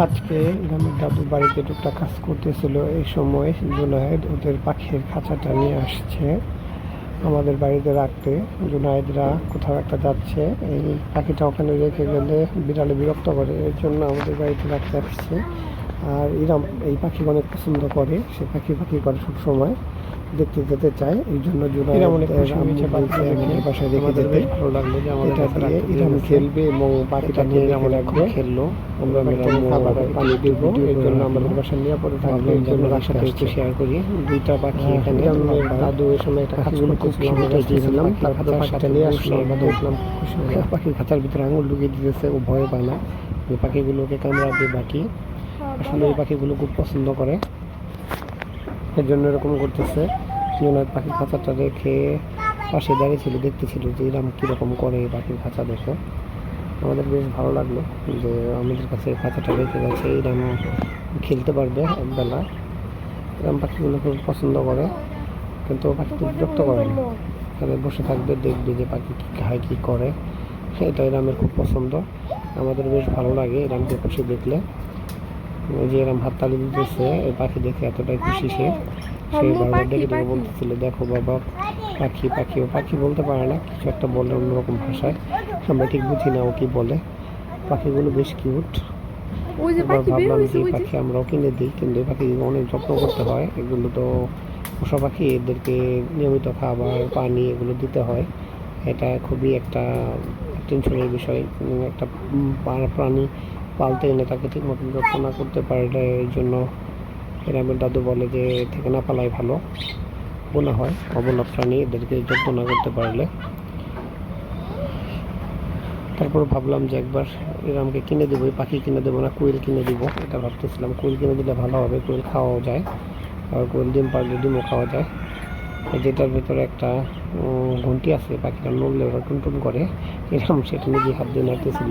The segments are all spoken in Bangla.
আজকে গ্রামের দাদু বাড়িতে টুকটা কাজ করতেছিল। এই সময় জুনায়েদ ওদের পাখির খাঁচাটা নিয়ে আসছে। আমাদের বাড়িতে রাখতে জুনায়েদরা কোথাও একটা যাচ্ছে। এই পাখিটা ওখানে রেখে গেলে বিড়ালে বিরক্ত করে। এর জন্য আমাদের বাড়িতে রাখতে আসছে। আর ইরাম এই পাখি অনেক পছন্দ করে সে পাখি পাখি করে সবসময় দেখতে যেতে চায় এই জন্য আমাদের দেখে। বাসায় রেখে যেতে। ভালো লাগল যে আমাদের দিয়ে ইরাম খেলবে। এবং পাখিটা নিয়ে নিয়ে আমরা এখন খেললো আমরা খাবার পানি দিব জন্য আমাদের রাখলাম। বাসার নিরাপদে থাকবে ভাবলাম জন্য একটু শেয়ার করি। দুইটা পাখি হ্যাঁ, এখানে দাদু ওই সময় একটা পাখিগুলো খুব করতেছিলাম দিয়েছিলাম তার খাঁচার পাখিটা নিয়ে বসে আসলো আমরা দেখলাম খুশি পাখির খাঁচার ভিতরে আঙুল ঢুকিয়ে দিতেছে ও ভয় পায় না। যে পাখিগুলোকে কামড়াবে বাকি আসলে এই পাখিগুলো খুব পছন্দ করে। এর জন্য এরকম করতেছে। জুনায়েদ পাখির খাঁচাটা রেখে পাশে দাঁড়িয়ে ছিল, দেখতেছিল যে এরকম কীরকম করে এই পাখির খাঁচা, দেখে। আমাদের বেশ ভালো লাগল যে আমাদের কাছে এই খাঁচাটা রেখে গেছে এরকম খেলতে পারবে একবেলা। এরকম পাখিগুলো খুব পছন্দ করে, কিন্তু ও পাখি বিরক্ত করে না। এখানে বসে থাকবে, দেখবে যে পাখি কী খায়, কী করে। এটা এরামের খুব পছন্দ। আমাদের বেশ ভালো লাগে এরামকে খুশি দেখলে। ওই যে এরম হাততালি দিতেছে এই পাখি দেখে এতটাই খুশি সে। সে বারবার ডেকে ডেকে। বলতেছিল দেখো বাবা পাখি পাখি ও পাখি বলতে পারে না কিছু একটা বলে অন্যরকম ভাষায়। আমরা ঠিক বুঝি না ও কি বলে। পাখিগুলো বেশ কিউট। এবার ভাবলাম যে পাখি আমরাও কিনে দিই কিন্তু এই পাখি অনেক যত্ন করতে হয়। এগুলো তো পোষা পাখি এদেরকে নিয়মিত খাবার পানি এগুলো দিতে হয়। এটা খুবই একটা টেনশনের বিষয় একটা প্রাণী পালতে এনে তাকে ঠিক মতন যত্ন না করতে পারলে এই জন্য গ্রামের দাদু বলে যে থেকে না পালাই ভালো। গোনা হয় অবলা প্রাণী এদেরকে যত্ন না করতে পারলে। তারপর ভাবলাম যে একবার এরামকে কিনে দেবো পাখি কিনে দেবো না, কোয়েল কিনে দিব। এটা ভাবতেছিলাম, কোয়েল কিনে দিলে ভালো হবে, কোয়েল খাওয়াও যায় আর কোয়েল ডিম পারলে ডিমও খাওয়া যায়। যেটার ভেতরে একটা ঘন্টি আছে পাখিটা নড়লে ওরা টুনটুন করে। এরকম সেটা নিজে হাত দিয়ে নাড়তেছিল।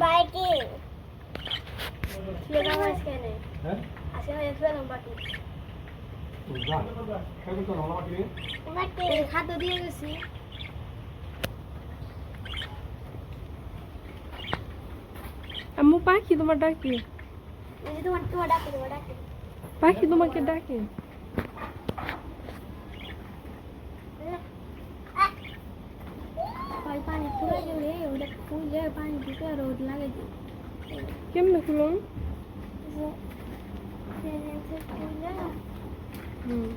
বাকি ছেলেটা মাঝখানে আসে হয়ে? ফেলাম বাকি বাকি খাদ্য দিয়ে গেছি। আম্মু পাখি তোমার ডাকে এই যে তোমার তোমার ডাকে তোমার ডাকে পাখি তোমাকে ডাকে ওই পানি তুলে দিলে ওটা ফুলে পানি দিতে রোদ লাগে দিই কেমনে খুলুন ফুলে হুম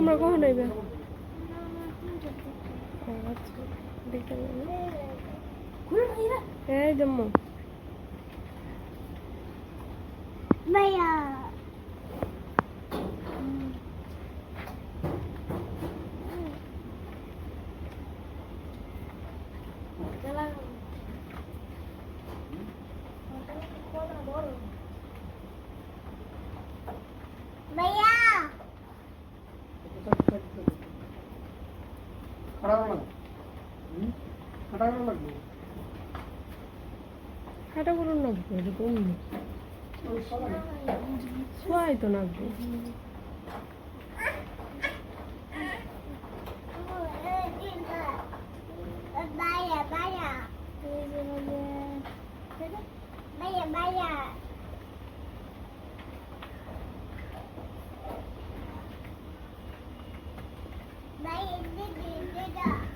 তোমরা কখন আইবে? এই জম্মু। ভাইয়া। হাঁটা করুন না এরকম তো নাকবো 个。